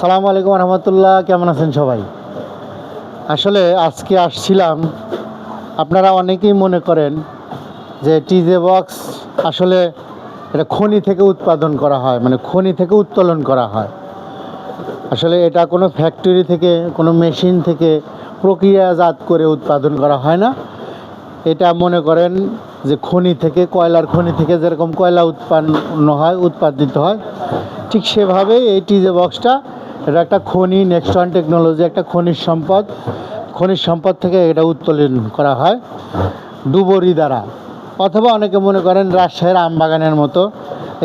সালামু আলাইকুম রহমতুল্লাহ, কেমন আছেন সবাই? আসলে আজকে আসছিলাম, আপনারা অনেকেই মনে করেন যে টিজে বক্স আসলে এটা খনি থেকে উৎপাদন করা হয় মানে খনি থেকে উত্তোলন করা হয়। আসলে এটা কোনো ফ্যাক্টরি থেকে, কোনো মেশিন থেকে প্রক্রিয়াজাত করে উৎপাদন করা হয় না। এটা মনে করেন যে খনি থেকে, কয়লার খনি থেকে যেরকম কয়লা উৎপন্ন হয়, উৎপাদিত হয়, ঠিক সেভাবেই এই টিজে বক্সটা এটা একটা খনি নেক্সট ওয়ান টেকনোলজি একটা খনিজ সম্পদ। খনিজ সম্পদ থেকে এটা উত্তোলন করা হয়, ডুবরি দ্বারা। অথবা অনেকে মনে করেন রাজশাহীর আম বাগানের মতো,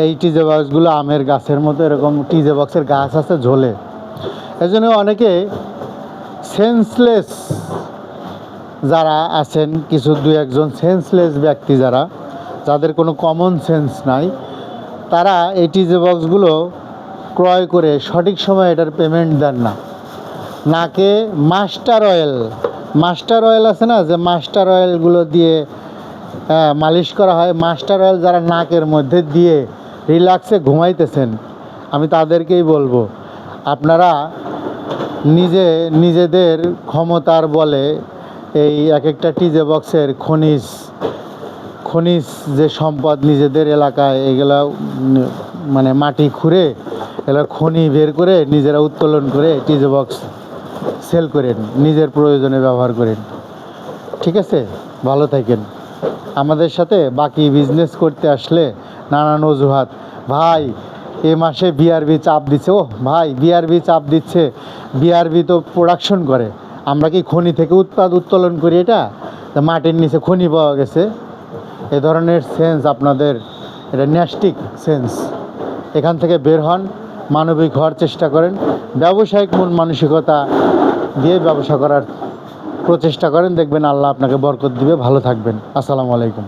এই টিজে বক্সগুলো আমের গাছের মতো, এরকম টিজে বক্সের গাছ আছে ঝোলে। এজন্য অনেকে সেন্সলেস যারা আছেন, কিছু দু একজন সেন্সলেস ব্যক্তি যারা, যাদের কোনো কমন সেন্স নাই, তারা এই টিজে বক্সগুলো ক্রয় করে সঠিক সময় এটার পেমেন্ট দেন না। নাকে মাস্টার অয়েল মাস্টার অয়েল আছে না? যে মাস্টার অয়েলগুলো দিয়ে হ্যাঁ, মালিশ করা হয়। মাস্টার অয়েল যারা নাকের মধ্যে দিয়ে রিল্যাক্সে ঘুমাইতেছেন আমি তাদেরকেই বলব আপনারা নিজে নিজেদের ক্ষমতার বলে এই এক একটা টিজে বক্সের খনিজ খনিজ যে সম্পদ নিজেদের এলাকায় এগুলা মানে মাটি খুঁড়ে এগুলো খনি বের করে নিজেরা উত্তোলন করে টিজে বক্স সেল করেন, নিজের প্রয়োজনে ব্যবহার করেন। ঠিক আছে? ভালো থাকেন। আমাদের সাথে বাকি বিজনেস করতে আসলে নানান অজুহাত। ভাই, এ মাসে বিআরবি চাপ দিচ্ছে। ও ভাই বিআরবি চাপ দিচ্ছে। বিআরবি তো প্রোডাকশন করে। আমরা কি খনি থেকে উৎপাদ উত্তোলন করি এটা? মাটির নিচে খনি পাওয়া গেছে। এ ধরনের সেন্স আপনাদের, এটা ন্যাস্টিক সেন্স এখান থেকে বের হন। মানবিক হওয়ার চেষ্টা করেন। ব্যবসায়িক মূল মানসিকতা দিয়ে ব্যবসা করার প্রচেষ্টা করেন। দেখবেন আল্লাহ আপনাকে বরকত দিবে। ভালো থাকবেন। আসসালামু আলাইকুম।